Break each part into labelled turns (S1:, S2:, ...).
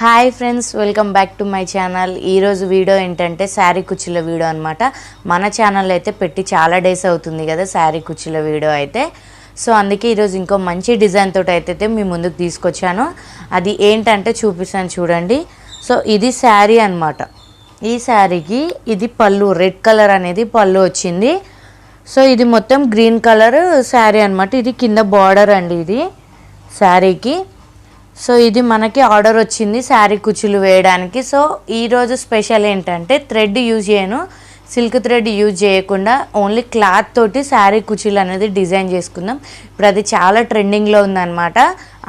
S1: Hi friends welcome back to my channel. ఈరోజు video ఏంటంటే శారీ కుర్చీల వీడియో అనమాట మన ఛానల్ అయితే పెట్టి చాలా డేస్ అవుతుంది కదా శారీ కుర్చీల వీడియో అయితే. సో అందుకే ఈరోజు ఇంకో మంచి డిజైన్ తోటి అయితే మీ ముందుకు తీసుకొచ్చాను. అది ఏంటంటే చూపిస్తాను చూడండి. సో ఇది శారీ అనమాట ఈ శారీకి ఇది పళ్ళు రెడ్ కలర్ అనేది పళ్ళు వచ్చింది. సో ఇది మొత్తం గ్రీన్ కలర్ శారీ అన్నమాట. ఇది కింద బార్డర్ అండి ఇది శారీకి. సో ఇది మనకి ఆర్డర్ వచ్చింది శారీ కుచ్చులు వేయడానికి. సో ఈరోజు స్పెషల్ ఏంటంటే థ్రెడ్ యూజ్ చేయను. సిల్క్ థ్రెడ్ యూజ్ చేయకుండా ఓన్లీ క్లాత్ తోటి శారీ కుచ్చులు అనేది డిజైన్ చేసుకుందాం. ఇప్పుడు అది చాలా ట్రెండింగ్లో ఉందన్నమాట.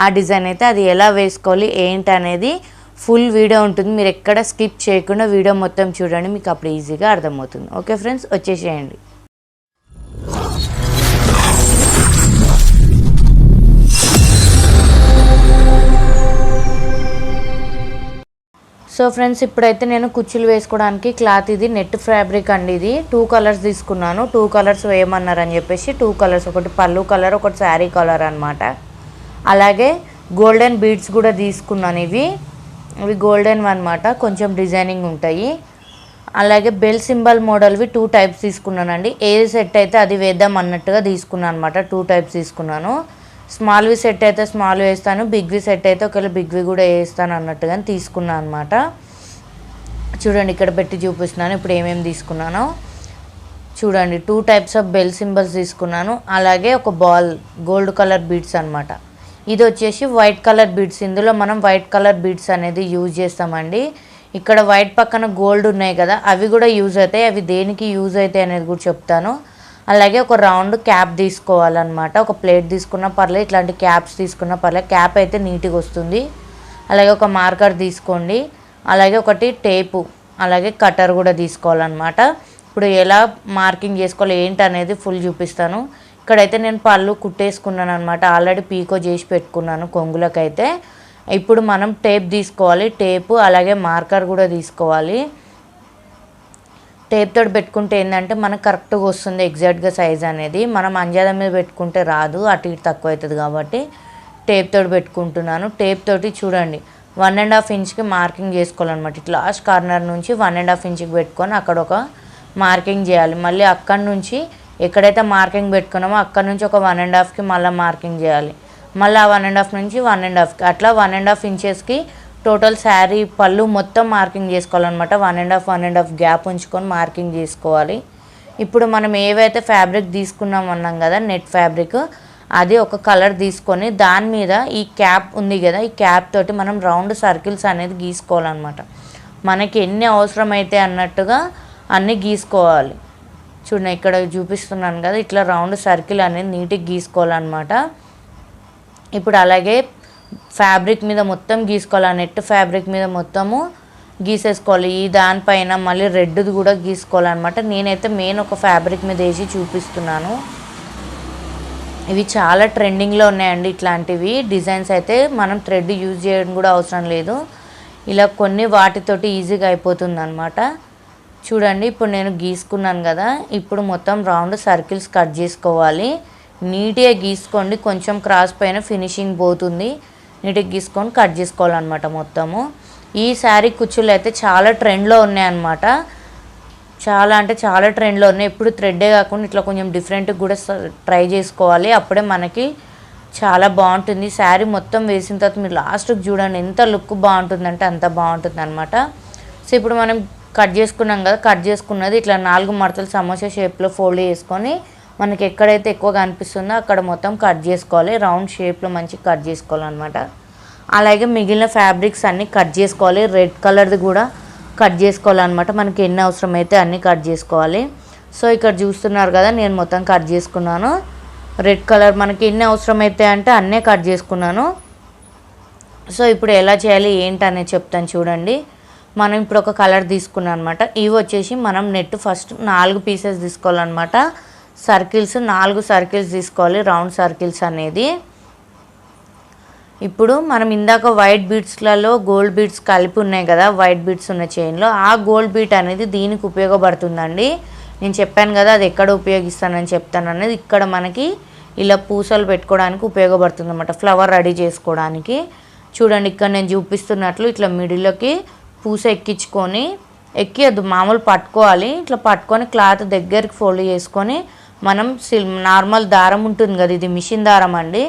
S1: ఆ డిజైన్ అయితే అది ఎలా వేసుకోవాలి ఏంటి అనేది ఫుల్ వీడియో ఉంటుంది. మీరు ఎక్కడ స్కిప్ చేయకుండా వీడియో మొత్తం చూడండి మీకు అప్పుడు ఈజీగా అర్థమవుతుంది. ఓకే ఫ్రెండ్స్ వచ్చేసేయండి. సో ఫ్రెండ్స్ ఇప్పుడైతే నేను కుర్చీలు వేసుకోవడానికి క్లాత్ ఇది నెట్ ఫ్యాబ్రిక్ అండి ఇది. టూ కలర్స్ తీసుకున్నాను. టూ కలర్స్ వేయమన్నారు అని చెప్పేసి టూ కలర్స్ ఒకటి పళ్ళు కలర్ ఒకటి శారీ కలర్ అనమాట అలాగే గోల్డెన్ బీడ్స్ కూడా తీసుకున్నాను ఇవి. ఇవి గోల్డెన్ అనమాట కొంచెం డిజైనింగ్ ఉంటాయి. అలాగే బెల్ సింబల్ మోడల్వి టూ టైప్స్ తీసుకున్నానండి. ఏది సెట్ అయితే అది వేద్దాం అన్నట్టుగా తీసుకున్నాను అనమాట టూ టైప్స్ తీసుకున్నాను. స్మాల్వి సెట్ అయితే స్మాల్ వేస్తాను బిగ్వి సెట్ అయితే ఒకవేళ బిగ్వి కూడా వేస్తాను అన్నట్టుగా తీసుకున్నాను అనమాట చూడండి ఇక్కడ పెట్టి చూపిస్తున్నాను ఇప్పుడు ఏమేమి తీసుకున్నానో. చూడండి two types of bell symbols తీసుకున్నాను అలాగే ఒక బాల్ గోల్డ్ కలర్ బీడ్స్ అనమాట ఇది వచ్చేసి వైట్ కలర్ బీడ్స్ ఇందులో మనం వైట్ కలర్ బీడ్స్ అనేది యూజ్ చేస్తామండి. ఇక్కడ వైట్ పక్కన గోల్డ్ ఉన్నాయి కదా అవి కూడా యూజ్ అవుతాయి అవి దేనికి యూజ్ అవుతాయి అనేది కూడా చెప్తాను. అలాగే ఒక రౌండ్ క్యాప్ తీసుకోవాలన్నమాట. ఒక ప్లేట్ తీసుకున్న పర్లేదు ఇట్లాంటి క్యాప్స్ తీసుకున్న పర్లేదు. క్యాప్ అయితే నీట్గా వస్తుంది. అలాగే ఒక మార్కర్ తీసుకోండి. అలాగే ఒకటి టేపు అలాగే కటర్ కూడా తీసుకోవాలన్నమాట. ఇప్పుడు ఎలా మార్కింగ్ చేసుకోవాలి ఏంటి అనేది ఫుల్ చూపిస్తాను. ఇక్కడైతే నేను పళ్ళు కుట్టేసుకున్నాను అనమాట ఆల్రెడీ పీకో చేసి పెట్టుకున్నాను కొంగులకైతే. ఇప్పుడు మనం టేప్ తీసుకోవాలి టేపు అలాగే మార్కర్ కూడా తీసుకోవాలి. టేప్ తోటి పెట్టుకుంటే ఏంటంటే మనకు కరెక్ట్గా వస్తుంది ఎగ్జాక్ట్గా సైజ్ అనేది. మనం అంజాద మీద పెట్టుకుంటే రాదు అటు ఇటు తక్కువ అవుతుంది కాబట్టి టేప్ తోటి పెట్టుకుంటున్నాను. టేప్ తోటి చూడండి వన్ అండ్ హాఫ్ ఇంచ్కి మార్కింగ్ చేసుకోవాలన్నమాట. ఇట్లా లాస్ట్ కార్నర్ నుంచి వన్ అండ్ హాఫ్ ఇంచ్కి పెట్టుకొని అక్కడ ఒక మార్కింగ్ చేయాలి. మళ్ళీ అక్కడి నుంచి ఎక్కడైతే మార్కింగ్ పెట్టుకున్నామో అక్కడ నుంచి ఒక వన్ అండ్ హాఫ్కి మళ్ళీ మార్కింగ్ చేయాలి. మళ్ళీ ఆ వన్ అండ్ హాఫ్ నుంచి వన్ అండ్ హాఫ్కి అట్లా వన్ అండ్ హాఫ్ ఇంచెస్కి టోటల్ శారీ పళ్ళు మొత్తం మార్కింగ్ చేసుకోవాలన్నమాట. One and half one and half gap ఉంచుకొని మార్కింగ్ చేసుకోవాలి. ఇప్పుడు మనం ఏవైతే ఫ్యాబ్రిక్ తీసుకున్నాం అన్నాం కదా నెట్ ఫ్యాబ్రిక్ అది ఒక కలర్ తీసుకొని దాని మీద ఈ క్యాప్ ఉంది కదా ఈ క్యాప్ తోటి మనం రౌండ్ సర్కిల్స్ అనేది గీసుకోవాలన్నమాట. మనకి ఎన్ని అవసరమైతే అన్నట్టుగా అన్నీ గీసుకోవాలి. చూడండి ఇక్కడ చూపిస్తున్నాను కదా ఇట్లా రౌండ్ సర్కిల్ అనేది నీట్గా గీసుకోవాలన్నమాట. ఇప్పుడు అలాగే ఫ్యాబ్రిక్ మీద మొత్తం గీసుకోవాలి? ఆ నెట్ ఫ్యాబ్రిక్ మీద మొత్తము గీసేసుకోవాలి. ఈ దానిపైన మళ్ళీ రెడ్ది కూడా గీసుకోవాలన్నమాట. నేనైతే మెయిన్ ఒక ఫ్యాబ్రిక్ మీద వేసి చూపిస్తున్నాను. ఇవి చాలా ట్రెండింగ్లో ఉన్నాయండి ఇట్లాంటివి. డిజైన్స్ అయితే మనం థ్రెడ్ యూజ్ చేయడం కూడా అవసరం లేదు. ఇలా కొన్ని వాటితోటి ఈజీగా అయిపోతుంది అనమాట చూడండి ఇప్పుడు నేను గీసుకున్నాను కదా. ఇప్పుడు మొత్తం రౌండ్ సర్కిల్స్ కట్ చేసుకోవాలి. నీట్గా గీసుకోండి. కొంచెం క్రాస్ పైన ఫినిషింగ్ పోతుంది. నీట్గా గీసుకొని కట్ చేసుకోవాలన్నమాట మొత్తము. ఈ శారీ కుచ్చులు అయితే చాలా ట్రెండ్లో ఉన్నాయన్నమాట. చాలా అంటే చాలా ట్రెండ్లో ఉన్నాయి. ఎప్పుడు థ్రెడ్డే కాకుండా ఇట్లా కొంచెం డిఫరెంట్గా కూడా ట్రై చేసుకోవాలి. అప్పుడే మనకి చాలా బాగుంటుంది. శారీ మొత్తం వేసిన తర్వాత మీరు లాస్ట్కి చూడండి ఎంత లుక్ బాగుంటుందంటే అంత బాగుంటుంది అనమాట సో ఇప్పుడు మనం కట్ చేసుకున్నాం కదా కట్ చేసుకున్నది ఇట్లా నాలుగు మడతలు సమోసా షేప్లో ఫోల్డ్ చేసుకొని మనకి ఎక్కడైతే ఎక్కువగా అనిపిస్తుందో అక్కడ మొత్తం కట్ చేసుకోవాలి. రౌండ్ షేప్లో మంచి కట్ చేసుకోవాలన్నమాట. అలాగే మిగిలిన ఫ్యాబ్రిక్స్ అన్నీ కట్ చేసుకోవాలి. రెడ్ కలర్ది కూడా కట్ చేసుకోవాలన్నమాట. మనకి ఎన్ని అవసరమైతే అన్నీ కట్ చేసుకోవాలి. సో ఇక్కడ చూస్తున్నారు కదా నేను మొత్తం కట్ చేసుకున్నాను. రెడ్ కలర్ మనకి ఎన్ని అవసరమైతే అంటే అన్నీ కట్ చేసుకున్నాను. సో ఇప్పుడు ఎలా చేయాలి ఏంటి అనేది చెప్తాను చూడండి. మనం ఇప్పుడు ఒక కలర్ తీసుకున్నాం అనమాట ఇవి వచ్చేసి మనం నెట్ ఫస్ట్ నాలుగు పీసెస్ తీసుకోవాలన్నమాట. సర్కిల్స్ నాలుగు సర్కిల్స్ తీసుకోవాలి రౌండ్ సర్కిల్స్ అనేది. ఇప్పుడు మనం ఇందాక వైట్ బీట్స్లలో గోల్డ్ బీట్స్ కలిపి ఉన్నాయి కదా వైట్ బీట్స్ ఉన్న చైన్లో. ఆ గోల్డ్ బీట్ అనేది దీనికి ఉపయోగపడుతుందండి. నేను చెప్పాను కదా అది ఎక్కడ ఉపయోగిస్తానని చెప్తాను అనేది. ఇక్కడ మనకి ఇలా పూసలు పెట్టుకోవడానికి ఉపయోగపడుతుంది అనమాట ఫ్లవర్ రెడీ చేసుకోవడానికి. చూడండి ఇక్కడ నేను చూపిస్తున్నట్లు ఇట్లా మిడిల్లోకి పూస ఎక్కించుకొని ఎక్కియద్దు మామూలు పట్టుకోవాలి. ఇట్లా పట్టుకొని క్లాత్ దగ్గరికి ఫోల్డ్ చేసుకొని మనం సిల్ నార్మల్ దారం ఉంటుంది కదా ఇది మిషన్ దారం అండి.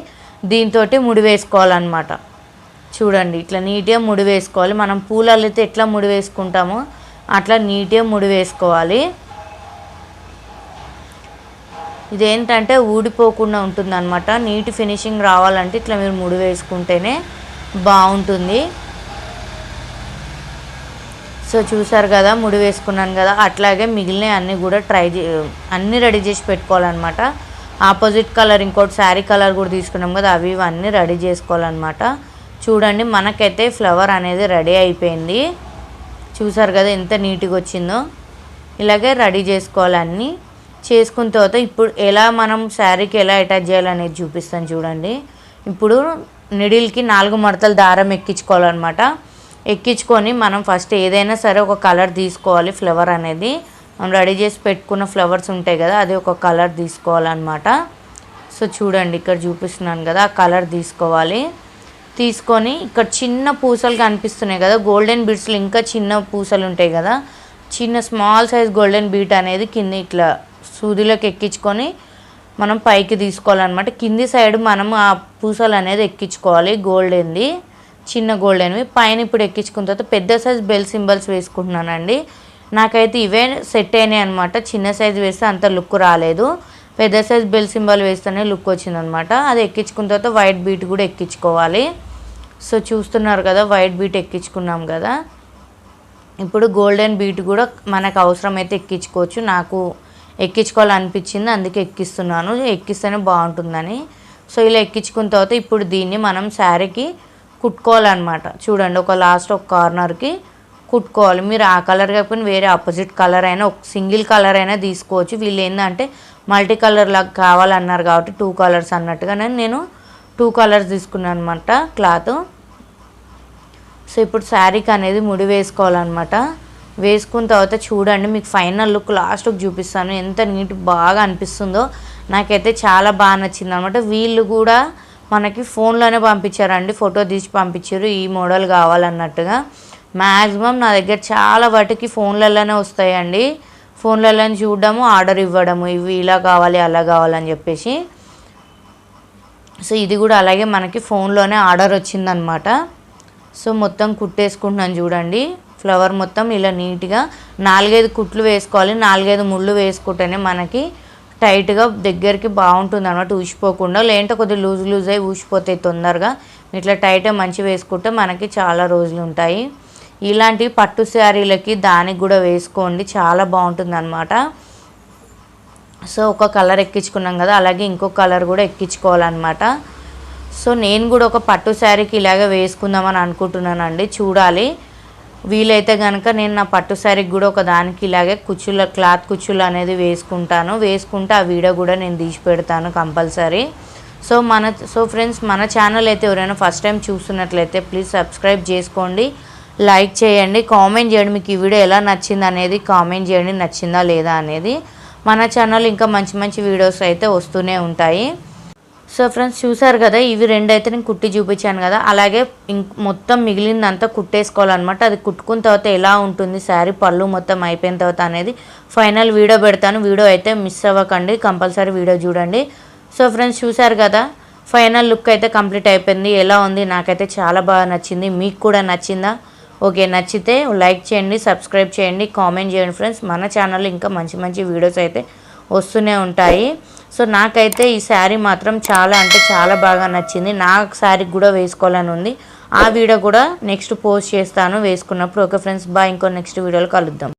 S1: దీంతో ముడి వేసుకోవాలన్నమాట. చూడండి ఇట్లా నీట్గా ముడి వేసుకోవాలి. మనం పూలు అయితే ఎట్లా ముడి వేసుకుంటామో అట్లా నీట్గా ముడి వేసుకోవాలి. ఇదేంటంటే ఊడిపోకుండా ఉంటుందన్నమాట. నీట్ ఫినిషింగ్ రావాలంటే ఇట్లా మీరు ముడి వేసుకుంటేనే బాగుంటుంది. సో చూసారు కదా ముడి వేసుకున్నాను కదా అట్లాగే మిగిలిన అన్నీ కూడా ట్రై చే అన్నీ రెడీ చేసి పెట్టుకోవాలన్నమాట. ఆపోజిట్ కలర్ ఇంకోటి శారీ కలర్ కూడా తీసుకున్నాం కదా అవి ఇవన్నీ రెడీ చేసుకోవాలన్నమాట. చూడండి మనకైతే ఫ్లవర్ అనేది రెడీ అయిపోయింది. చూసారు కదా ఎంత నీట్గా వచ్చిందో. ఇలాగే రెడీ చేసుకోవాలన్నీ చేసుకున్న తర్వాత ఇప్పుడు ఎలా మనం శారీకి ఎలా అటాచ్ చేయాలనేది చూపిస్తాను చూడండి. ఇప్పుడు నిడిల్కి నాలుగు మడతలు దారం ఎక్కించుకోవాలన్నమాట. ఎక్కించుకొని మనం ఫస్ట్ ఏదైనా సరే ఒక కలర్ తీసుకోవాలి. ఫ్లవర్ అనేది మనం రెడీ చేసి పెట్టుకున్న ఫ్లవర్స్ ఉంటాయి కదా అది ఒక కలర్ తీసుకోవాలన్నమాట. సో చూడండి ఇక్కడ చూపిస్తున్నాను కదా ఆ కలర్ తీసుకోవాలి. తీసుకొని ఇక్కడ చిన్న పూసలు కనిపిస్తున్నాయి కదా గోల్డెన్ బీట్స్లో ఇంకా చిన్న పూసలు ఉంటాయి కదా చిన్న స్మాల్ సైజ్ గోల్డెన్ బీట్ అనేది కింద ఇట్లా సూదిలోకి ఎక్కించుకొని మనం పైకి తీసుకోవాలన్నమాట. కింది సైడ్ మనం ఆ పూసలు అనేది ఎక్కించుకోవాలి గోల్డెన్ది చిన్న గోల్డెన్వి. పైన ఇప్పుడు ఎక్కించుకున్న తర్వాత పెద్ద సైజ్ బెల్ సింబల్స్ వేసుకుంటున్నానండి. నాకైతే ఇవే సెట్ అయినాయి అనమాట చిన్న సైజ్ వేస్తే అంత లుక్ రాలేదు. పెద్ద సైజ్ బెల్ సింబల్ వేస్తేనే లుక్ వచ్చిందనమాట అది ఎక్కించుకున్న తర్వాత వైట్ బీట్ కూడా ఎక్కించుకోవాలి. సో చూస్తున్నారు కదా వైట్ బీట్ ఎక్కించుకున్నాం కదా. ఇప్పుడు గోల్డెన్ బీట్ కూడా మనకు అవసరమైతే ఎక్కించుకోవచ్చు. నాకు ఎక్కించుకోవాలనిపించింది అందుకే ఎక్కిస్తున్నాను. ఎక్కిస్తేనే బాగుంటుందని. సో ఇలా ఎక్కించుకున్న తర్వాత ఇప్పుడు దీన్ని మనం శారీకి కుట్టుకోవాలన్నమాట. చూడండి ఒక లాస్ట్ ఒక కార్నర్కి కుట్టుకోవాలి. మీరు ఆ కలర్ కాకపోయినా వేరే ఆపోజిట్ కలర్ అయినా ఒక సింగిల్ కలర్ అయినా తీసుకోవచ్చు. వీళ్ళు ఏంటంటే మల్టీ కలర్ లాగా కావాలన్నారు కాబట్టి టూ కలర్స్ అన్నట్టుగా నేను టూ కలర్స్ తీసుకున్నాను అనమాట క్లాత్ సో ఇప్పుడు శారీకి అనేది ముడి వేసుకోవాలన్నమాట. వేసుకున్న తర్వాత చూడండి మీకు ఫైనల్ లుక్ లాస్ట్కి చూపిస్తాను. ఎంత నీట్ బాగా అనిపిస్తుందో. నాకైతే చాలా బాగా నచ్చింది అనమాట వీళ్ళు కూడా మనకి ఫోన్లోనే పంపించారండి. ఫోటో తీసి పంపించారు. ఈ మోడల్ కావాలన్నట్టుగా. మ్యాక్సిమం నా దగ్గర చాలా వాటికి ఫోన్లలోనే వస్తాయండి. ఫోన్లలోనే చూడడము ఆర్డర్ ఇవ్వడము. ఇవి ఇలా కావాలి అలా కావాలని చెప్పేసి. సో ఇది కూడా అలాగే మనకి ఫోన్లోనే ఆర్డర్ వచ్చిందనమాట. సో మొత్తం కుట్టేసుకుంటున్నాను చూడండి. ఫ్లవర్ మొత్తం ఇలా నీట్గా నాలుగైదు కుట్లు వేసుకోవాలి. నాలుగైదు ముళ్ళు వేసుకుంటేనే మనకి టైట్గా దగ్గరికి బాగుంటుంది అనమాట ఊసిపోకుండా. లేదంటే కొద్దిగా లూజ్ లూజ్ అయి ఊసిపోతాయి తొందరగా. ఇట్లా టైట్ మంచి వేసుకుంటే మనకి చాలా రోజులు ఉంటాయి. ఇలాంటివి పట్టు శారీలకి దానికి కూడా వేసుకోండి చాలా బాగుంటుంది అనమాట సో ఒక కలర్ ఎక్కించుకున్నాం కదా అలాగే ఇంకో కలర్ కూడా ఎక్కించుకోవాలన్నమాట. సో నేను కూడా ఒక పట్టు శారీకి ఇలాగే వేసుకుందామని అనుకుంటున్నానండి. చూడాలి. వీలైతే కనుక నేను నా పట్టు శారీకి కూడా ఒక దానికి ఇలాగే కుచ్చుల క్లాత్ కుచ్చులు అనేది వేసుకుంటాను. వేసుకుంటే ఆ వీడియో కూడా నేను తీసి పెడతాను కంపల్సరీ. సో మన సో ఫ్రెండ్స్ మన ఛానల్ అయితే ఎవరైనా ఫస్ట్ టైం చూస్తున్నట్లయితే ప్లీజ్ సబ్స్క్రైబ్ చేసుకోండి. లైక్ చేయండి. కామెంట్ చేయండి. మీకు ఈ వీడియో ఎలా నచ్చింది అనేది కామెంట్ చేయండి. నచ్చిందా లేదా అనేది. మన ఛానల్ ఇంకా మంచి మంచి వీడియోస్ అయితే వస్తూనే ఉంటాయి. సో ఫ్రెండ్స్ చూసారు కదా ఇవి రెండు అయితే నేను కుట్టి చూపించాను కదా అలాగే మొత్తం మిగిలిందంతా కుట్టేసుకోవాలన్నమాట. అది కుట్టుకున్న తర్వాత ఎలా ఉంటుంది శారీ పళ్ళు మొత్తం అయిపోయిన తర్వాత అనేది ఫైనల్ వీడియో పెడతాను. వీడియో అయితే మిస్ అవ్వకండి కంపల్సరీ వీడియో చూడండి. సో ఫ్రెండ్స్ చూసారు కదా ఫైనల్ లుక్ అయితే కంప్లీట్ అయిపోయింది. ఎలా ఉంది? నాకైతే చాలా బాగా నచ్చింది. మీకు కూడా నచ్చిందా? ఓకే నచ్చితే లైక్ చేయండి సబ్స్క్రైబ్ చేయండి కామెంట్ చేయండి ఫ్రెండ్స్. మన ఛానల్లో ఇంకా మంచి మంచి వీడియోస్ అయితే వస్తూనే ఉంటాయి. సో నాకైతే ఈ శారీ మాత్రం చాలా అంటే చాలా బాగా నచ్చింది. నా శారీ కూడా వేసుకోవాలని ఉంది. ఆ వీడియో కూడా నెక్స్ట్ పోస్ట్ చేస్తాను. వేసుకున్నప్పుడు ఓకే ఫ్రెండ్స్ బాయ్. ఇంకో నెక్స్ట్ వీడియోలో కలుద్దాం.